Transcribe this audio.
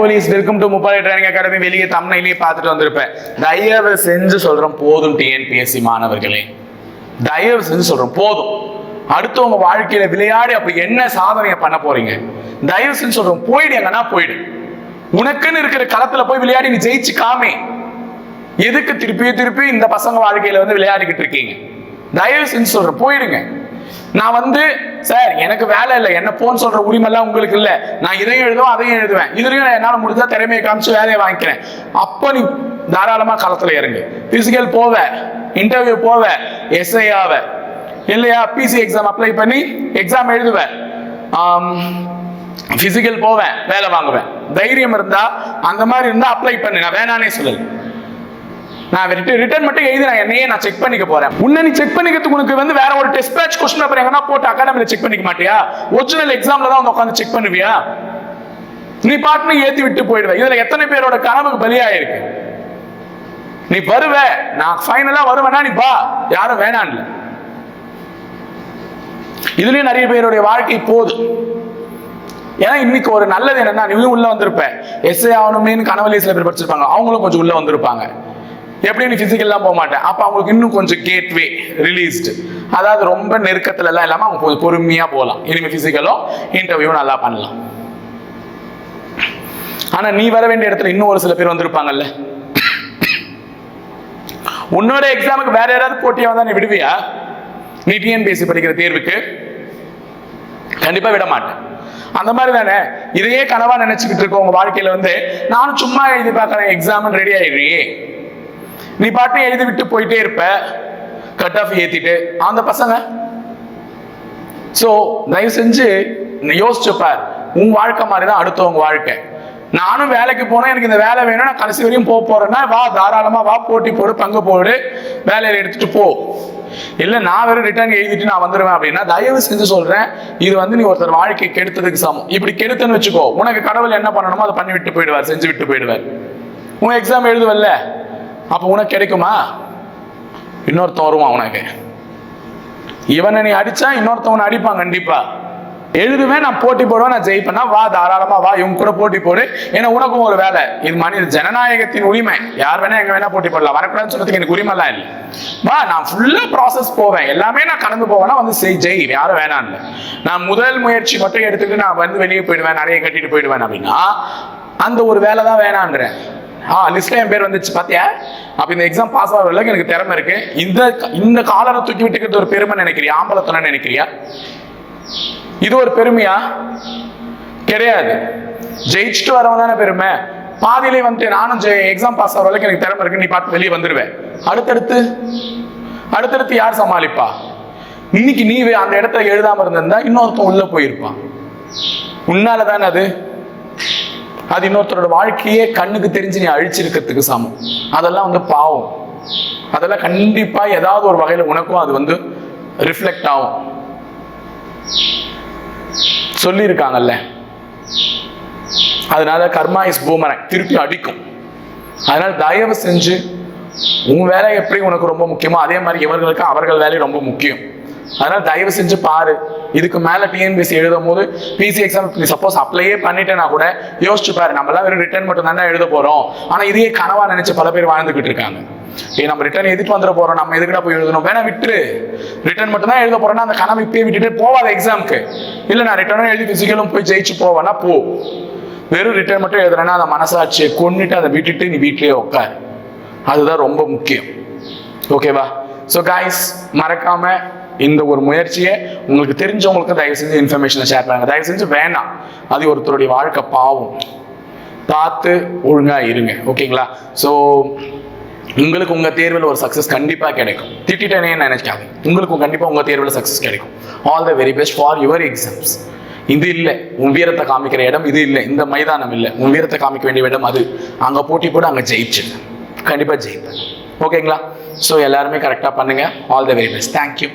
Welcome to Muppadi training academy வெளியே தமிழ்லையே பார்த்துட்டு வந்திருப்பேன். தயவு செஞ்சு சொல்றோம் போதும் டிஎன்பிஎஸ்சி மாணவர்களே. தயவு செஞ்சு சொல்றோம் போதும். அடுத்தவங்க வாழ்க்கையில விளையாடி அப்ப என்ன சாதனையை பண்ண போறீங்க? தயவு செஞ்சு சொல்றேன் போயிடு எங்கன்னா போயிடு. உனக்குன்னு இருக்கிற களத்துல போய் விளையாடி நீ ஜெயிச்சு காமே. எதுக்கு திருப்பி திருப்பி இந்த பசங்க வாழ்க்கையில வந்து விளையாடிக்கிட்டு இருக்கீங்க? தயவு செஞ்சு சொல்றேன் போயிடுங்க. நான் வந்து சார் எனக்கு வேலை இல்லை. என்ன போன்னு சொல்ற உரிமெல்லாம் உங்களுக்கு இல்லை. நான் இதையும் எழுதுவேன் அதையும் எழுதுவேன். இதுலயும் நான் என்னால் முடிஞ்சா திறமையை காமிச்சு வேலையை வாங்கிக்கிறேன். அப்போ நீ தாராளமா களத்துல இறங்கு. பிசிக்கல் போவ இன்டர்வியூ போவ எஸ்ஐ ஆவ. இல்லையா? பிசி எக்ஸாம் அப்ளை பண்ணி எக்ஸாம் எழுதுவேன் பிசிக்கல் போவேன் வேலை வாங்குவேன் தைரியம் இருந்தா அந்த மாதிரி இருந்தா அப்ளை பண்ணு. நான் வேணானே சொல்லல. நான் ரிட்டர்ன் மட்டும் எழுதி நான் என்னையே நான் செக் பண்ணிக்க போறேன். உன்னை நீ செக் பண்ணிக்கிறதுக்கு உனக்கு வந்து வேற ஒரு டெஸ்ட் பேட்ச் கொஸ்டின் பேப்பர் எங்கன்னா போட்டு அகாடமியில் செக் பண்ணிக்க மாட்டியா? ஒரிஜினல் எக்ஸாம்ல தான் வந்து உட்காந்து செக் பண்ணுவியா? நீ பாட்டுன்னு ஏத்தி விட்டு போயிடுவ. இதுல எத்தனை பேரோட கனவுக்கு பலியாயிருக்கு? நீ வருவ. நான் ஃபைனலா வருவேனா? நீ பா யாரும் வேணாம் இதுலயும் நிறைய பேருடைய வாழ்க்கை போகுது ஏன்னா இன்னைக்கு ஒரு நல்லது என்னன்னா நீயும் உள்ள வந்திருப்ப. எஸ்ஏ ஆகணுமேனு கனவுலேயே சில பேர் படிச்சிருப்பாங்க. அவங்களும் கொஞ்சம் உள்ள வந்திருப்பாங்க. எப்படி நீ ஃபிசிக்கல்லாம் போக மாட்டேன் அப்போ அவங்களுக்கு இன்னும் கொஞ்சம் கேட்வே ரிலீஸ்டு அதாவது ரொம்ப நெருக்கத்துல எல்லாம் அவங்க கொஞ்சம் பொறுமையாக போகலாம். இனிமேல் ஃபிசிக்கலும் இன்டர்வியூ நல்லா பண்ணலாம். ஆனால் நீ வர வேண்டிய இடத்துல இன்னும் ஒரு சில பேர் வந்திருப்பாங்கல்ல. உன்னோட எக்ஸாமுக்கு வேற யாராவது போட்டியாக வந்தா நீ விடுவியா? நீ டிஎன்பிஎஸ்சி படிக்கிற தேர்வுக்கு? கண்டிப்பாக விட மாட்டேன். அந்த மாதிரி தானே? இதையே கனவா நினைச்சுக்கிட்டு இருக்கோம் உங்க வாழ்க்கையில வந்து நானும் சும்மா எழுதி பார்க்கறேன் எக்ஸாம் ரெடி ஆயிடுறியே. நீ பாட்டு எழுதி விட்டு போயிட்டே இருப்ப. கட் ஆஃப் ஏத்திட்டு. அந்த பசங்க? சோ தயவு செஞ்சு நீ உன் வாழ்க்கை மாதிரி தான் அடுத்தவங்க வாழ்க்கை. நானும் வேலைக்கு போனா எனக்கு இந்த வேலை வேணும் நான் கடைசி வரையும் போக போறேன்னா வா தாராளமா வா போட்டி போடு பங்கு போடு வேலையில எடுத்துட்டு போ. இல்ல நான் வெறும் ரிட்டர்ன் எழுதிட்டு நான் வந்துடுவேன் அப்படின்னா தயவு செஞ்சு சொல்றேன் இது வந்து நீ ஒருத்தர் வாழ்க்கை கெடுத்ததுக்கு சமம். இப்படி கெடுத்துன்னு வச்சுக்கோ. உனக்கு கடவுள் என்ன பண்ணணுமோ அதை பண்ணி விட்டு போயிடுவார் செஞ்சு விட்டு போயிடுவார். உன் எக்ஸாம் எழுதுவல்ல? அப்போ உனக்கு கிடைக்குமா? இன்னொருத்தன் வருவான் உனக்கு. இவனை நீ அடிச்சா இன்னொருத்தவனை அடிப்பான் கண்டிப்பா. எழுதுவேன் நான் போட்டி போடுவேன் நான் ஜெயிப்பேன்னா வா தாராளமா வா இவங்க கூட போட்டி போடு. ஏன்னா உனக்கும் ஒரு வேலை. இது மனித ஜனநாயகத்தின் உரிமை. யார் வேணா எங்க வேணா போட்டி போடலாம். வரக்கூடாதுன்னு சொல்றதுக்கு எனக்கு உரிமை எல்லாம் இல்லை. வா நான் ஃபுல்லா ப்ராசஸ் போவேன். எல்லாமே நான் கடந்து போவேன்னா வந்து செய் ஜெய். யாரும் வேணாம் நான் முதல் முயற்சி மட்டும் எடுத்துக்கிட்டு நான் வந்து வெளியே போயிடுவேன் நிறைய கட்டிட்டு போயிடுவேன் அப்படின்னா அந்த ஒரு வேலை தான் வேணான்றேன் ஆ லிஸ்ட்ல என் பேர் வந்துச்சு பாத்தியா? அப்ப இந்த எக்ஸாம் பாஸ் ஆகிற அளவுக்கு எனக்கு திறமை இருக்கு. இந்த இந்த காலரை தூக்கி விட்டுக்கிறது ஒரு பெருமை நினைக்கிறியா? ஆம்பளத்தனை நினைக்கிறியா? இது ஒரு பெருமையா? கிடையாது. ஜெயிச்சுட்டு வரவன் தானே பெருமை. பாதியிலே வந்துட்டு நானும் எக்ஸாம் பாஸ் ஆகிற அளவுக்கு எனக்கு திறமை இருக்கு நீ பார்த்து வெளியே வந்துருவேன் அடுத்தடுத்து? அடுத்தடுத்து யார் சமாளிப்பா? இன்னைக்கு நீவே அந்த இடத்துல எழுதாம இருந்திருந்தா இன்னொருத்தன் உள்ள போயிருப்பான். உன்னால தானே அது? அது இன்னொருத்தரோட வாழ்க்கையே கண்ணுக்கு தெரிஞ்சு நீ அழிச்சிருக்கிறதுக்கு சமம். அதெல்லாம் வந்து பாவம். அதெல்லாம் கண்டிப்பா ஏதாவது ஒரு வகையில உனக்கும் அது வந்து ரிஃப்ளெக்ட் ஆகும். சொல்லியிருக்காங்கல்ல. அதனால கர்மா இஸ் பூமரங் திருப்பி அடிக்கும். அதனால தயவு செஞ்சு உன் வேலை எப்படி உனக்கு ரொம்ப முக்கியமோ அதே மாதிரி இவர்களுக்கு அவர்கள் வேலை ரொம்ப முக்கியம். அதனால தயவு செஞ்சு பாரு. இதுக்கு மேல டிஎன்பிஎஸ்சி எழுதும் போது பிசி எக்ஸாம் நீ சப்போஸ் அப்ளையே பண்ணிட்டேன்னா கூட யோசிச்சு பாரு நம்ம எல்லாம் வெறும் ரிட்டர்ன் மட்டும் தானே எழுத போறோம். ஆனா இதையே கனவா நினைச்சு பல பேர் வாழ்ந்துகிட்டு இருக்காங்க. ஏ நம்ம ரிட்டர்ன் எதுக்கு வந்துட போறோம்? நம்ம எதுக்குடா போய் எழுதணும்? வேணா விட்டுரு. ரிட்டர்ன் மட்டும் தான் எழுத போறோம்னா அந்த கனவை இப்பயே விட்டுட்டு போவாத எக்ஸாம்க்கு இல்ல நான் ரிட்டர்னும் எழுதி பிசிக்கலும் போய் ஜெயிச்சு போவேன்னா போ. வெறும் ரிட்டர்ன் மட்டும் எழுதுறேன்னா அந்த மனசாட்சியை கொன்னுட்டு அதை விட்டுட்டு நீ வீட்லயே உட்காரு. அதுதான் ரொம்ப முக்கியம். ஓகேவா ஸோ காய்ஸ் மறக்காம இந்த ஒரு முயற்சியை உங்களுக்கு தெரிஞ்சவங்களுக்கு தயவு செஞ்சு இன்ஃபர்மேஷனை ஷேர் பண்ணுங்க. தயவு செஞ்சு வேணாம். அது ஒருத்தருடைய வாழ்க்கை பாவம். பார்த்து ஒழுங்காக இருங்க. ஓகேங்களா? ஸோ உங்களுக்கு உங்கள் தேர்வில் ஒரு சக்ஸஸ் கண்டிப்பாக கிடைக்கும். திட்டிட்டேனே நினைக்காது உங்களுக்கு கண்டிப்பாக உங்கள் தேர்வில் சக்ஸஸ் கிடைக்கும். All the very best for your exams இது இல்லை. உன் வீரத்தை காமிக்கிற இடம் இது இல்லை. இந்த மைதானம் இல்லை. உன் வீரத்தை காமிக்க வேண்டிய இடம் அது. அங்கே போட்டி போட்டு அங்கே ஜெயிச்சு. கண்டிப்பாக ஜெயிப்பேன். ஓகேங்களா? ஸோ எல்லாருமே கரெக்டாக பண்ணுங்கள் all the very best thank you